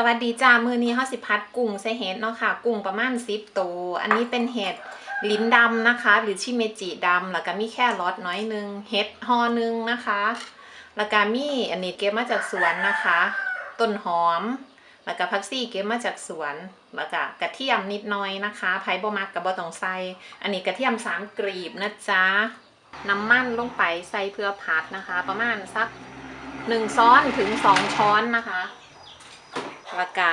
สวัสดีจ้ามือนี้เฮาสิพัดกุ้งใส่เห็ดเนาะค่ะ กุ้งประมาณ10ตัวอันนี้เป็นเห็ดลิ้นดำนะคะ หรือชิเมจิดำแล้วก็มีแค่รสน้อยนึงเห็ดห่อหนึงนะคะ แล้วก็มีอันนี้เก็บมาจากสวนนะคะ ต้นหอม แล้วก็ผักซี่เก็บมาจากสวน แล้วก็กระเทียมนิดน่อยนะคะไผ่บ่มักกับบ่ต้องใส่อันนี้กระเทียมสามกรีบนะจ๊ะน้ำมันลงไปใส่เพื่อผัดนะคะ ประมาณสักหนึ่งช้อนถึงสองช้อนนะคะ แล้วก็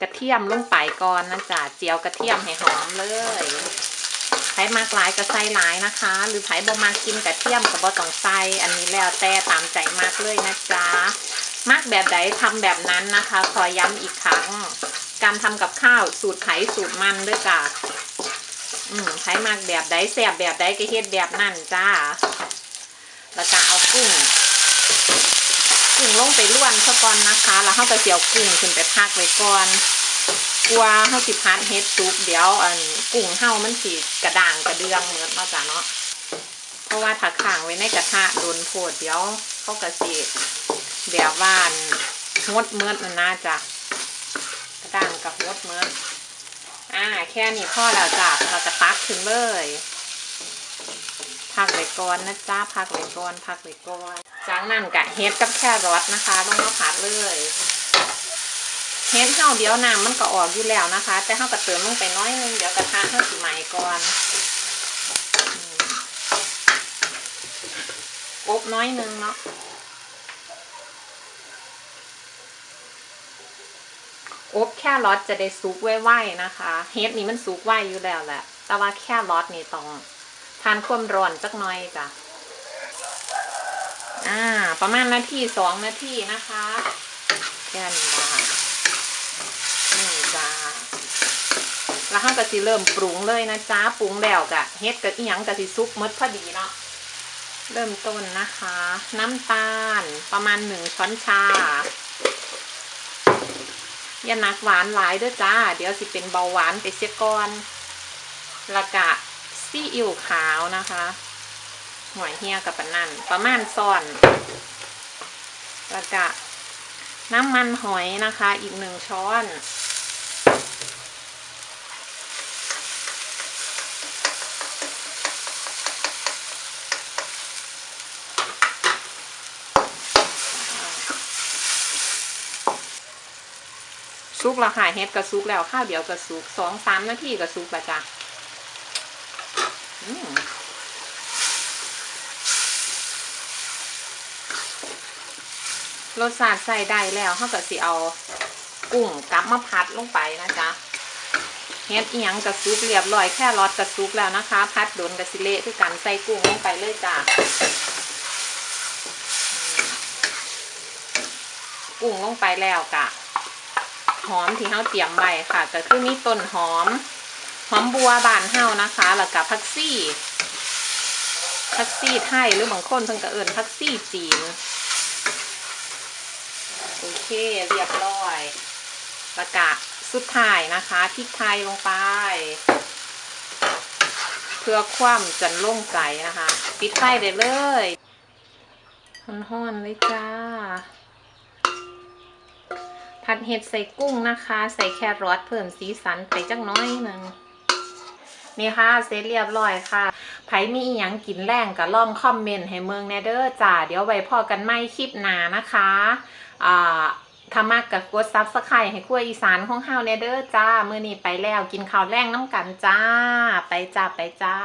กระเทียมลงไปก่อนนะจ๊ะเจียวกระเทียมให้หอมเลยไผ่มากหลายก็ใส่หลายนะคะ หรือไผ่บ่มากกินกระเทียมก็บ่ต้องใส่อันนี้แล้วแต่ตามใจมากเลยนะจ๊ะมากแบบใดทำแบบนั้นนะคะ ขอย้ำอีกครั้ง การทำกับข้าวสูตรไผ่สูตรมันด้วยจ้ะอืมไผ่มากแบบใดแสบแบบใดก็เฮ็ดแบบนั่นจ้าแล้วก็เอากุ้ง กุ้งลงไปล้วนซะก่อนนะคะ แล้วเฮาก็สิเอากุ้งขึ้นไปพักไว้ก่อนกลัวเฮาสิพัดเฮ็ดซุปเดี๋ยวอันกุ้งเฮามันสิกระด่างกระเดืองเหมือนเนาะจ้ะเนาะเพราะว่าถ้าข้างไว้ในกระทะโดนโพดเดี๋ยวเขาก็สิแบบว่านงดเมือดมันน่าจะกระด่างกับงดเมือดอ่าแค่นี้พอแล้วจ้ะเราจะตักขึ้นเลย พักไว้ก่อนนะจ๊ะพักไว้ก่อนพักไว้ก่อนจากนั้นกะเฮ็ดกับแครอทนะคะลงมาผัดเลยเฮ็ดเฮาเดี๋ยวน้ำมันก็ออกอยู่แล้วนะคะ แต่เฮาก็เติมลงไปน้อยนึงเดี๋ยวกระทะเฮาสิใหม่ก่อนอบน้อยนึงเนาะอบแค่รอทจะได้สุกไวๆนะคะ เฮ็ดนี่มันสุกไวอยู่แล้วแหละ แต่ว่าแค่รอทนี่ต้อง ทานความร้อนจักหน่อยจ้ะอ่า ประมาณนาทีสองนาทีนะคะแค่นี้ละนี่จ้าแล้วเราก็สิเริ่มปรุงเลยนะจ๊ะปรุงแล้วกะเฮ็ดกับอีหยังกะสิซุปมดพอดีเนาะเริ่มต้นนะคะ น้ำตาลประมาณหนึ่งช้อนชาอย่าหนักหวานหลายเด้อจ้า เดี๋ยวสิเป็นเบาหวานไปเสียก่อนล้วก็ ซีอิ๊วขาวนะคะหอยเฮียกับปะนันประมาณซ่อน แล้วก็น้ำมันหอยนะคะ อีกหนึ่งช้อนซุกแล้วค่ะเฮ็ดกระซุกแล้วข้าวเดียวกระซุกสองสามนาทีกระซุกละจ้ะ รสชาติใส่ได้แล้วเขาก็สิเอากุ้งกับมะพัดลงไปนะจ๊ะเฮ็ดอียงกระซุกเรียบร้อยแค่รอดกระซุกแล้วนะคะ พัดโดนกระสิเละคือกันใส่กุ้งลงไปเลยจ้ะกุ้งลงไปแล้วกะ หอมที่เฮาเตรียมไว้ค่ะก็คือมีต้นหอม อมบัวบานเฮานะคะแล้วก็ผักซี่ผักซี่ไทยหรือบางคนเพิ่นก็เอิ้นผักซี่จีนโอเคเรียบร้อยแล้วก็สุดท้ายนะคะพริกไทยลงไป เพื่อความจันล่งใจนะคะปิดไฟได้เลยห่อนๆเลยจ้าผัดเห็ดใส่กุ้งนะคะ ใส่แครอทเพิ่มสีสันไปจักน้อยหนึ่ง นี่ค่ะเสร็จเรียบร้อยค่ะไผมีอีหยังกินแรงก็ลองคอมเมนต์ให้เมืองแนเดอร์จ้าเดี๋ยวไว้พอกันไม่คลิปหนานะคะอ่าถ้ามากกับกดซับสไครต์ให้ครัวอีสานของเฮาแนเดอร์จ้า มื้อนี้ไปแล้วกินข้าวแรงน้ำกันจ้า ไปจ้าไปจ้า